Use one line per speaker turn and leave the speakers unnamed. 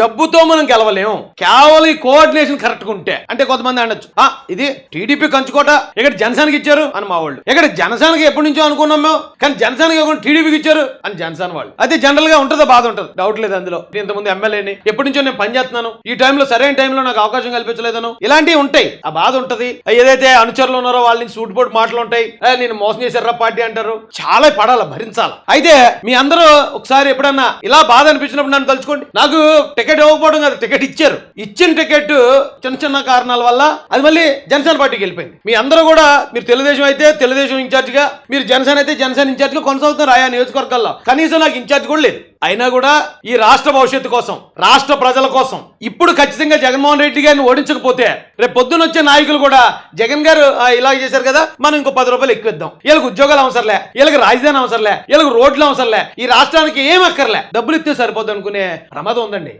డబ్బుతో మనం గెలవలేం. కేవలం ఈ కోఆర్డినేషన్ కరెక్ట్గా ఉంటే. అంటే కొంతమంది అనొచ్చు. "ఆ, ఇది టీడీపీ కంచుకోట ఇక్కడ జనసేనకి ఇచ్చారు అని మా వాళ్ళు. ఇక్కడ జనసేనకి ఎప్పటి నుంచో అనుకున్నాం మేము కానీ జనసేనకి ఇవ్వకుండా టీడీపీకి ఇచ్చారు అని జనసేన వాళ్ళు. అయితే జనరల్గా ఉంటుందో బాధ ఉంటుంది డౌట్ లేదు అందులో. నేను ఇంతకుముందు ఎమ్మెల్యేని. ఎప్పటి నుంచో నేను పనిచేస్తున్నాను ఈ టైంలో సరైన టైంలో నాకు అవకాశం కల్పించలేదను. ఇలాంటివి ఉంటాయి. ఆ బాధ ఉంటది. ఏదైతే అనుచరులు ఉన్నారో వాళ్ళ నుంచి సూట్ పోటు మాటలు ఉంటాయి. నేను మోసం చేశారా పార్టీ అంటారు. చాలా పడాలి భరించాలి. అయితే మీ అందరూ ఒకసారి ఎప్పుడన్నా ఇలా బాధ అనిపించినప్పుడు నన్ను తలుచుకోండి. నాకు టికెట్ ఇవ్వకపోవడం కాదు టికెట్ ఇచ్చారు. ఇచ్చిన టికెట్ చిన్న చిన్న కారణాల వల్ల అది మళ్ళీ జనసేన పార్టీకి వెళ్ళిపోయింది. మీ అందరూ కూడా మీరు తెలుగుదేశం అయితే తెలుగుదేశం ఇన్ఛార్జ్గా మీరు జనసేన అయితే జనసేన ఇన్ఛార్జ్గా కొనసాగుతున్నారు ఆయా నియోజకవర్గాల్లో కనీసం నాకు ఇన్ఛార్జ్ కూడా లేదు. అయినా కూడా ఈ రాష్ట్ర భవిష్యత్తు కోసం రాష్ట్ర ప్రజల కోసం ఇప్పుడు ఖచ్చితంగా జగన్మోహన్ రెడ్డి గారిని ఓడించకపోతే రేపు పొద్దున వచ్చే నాయకులు కూడా జగన్ గారు ఇలా చేశారు కదా మనం ఇంకో పది రూపాయలు ఎక్కువ ఇద్దాం. వీళ్ళకి ఉద్యోగాలు అవసరంలే వీళ్ళకి రాజధాని అవసరంలే వీళ్ళకి రోడ్లు అవసరంలే ఈ రాష్ట్రానికి ఏం అక్కర్లే. డబ్బులు ఇస్తే సరిపోద్ది అనుకునే ప్రమాదం ఉందండి.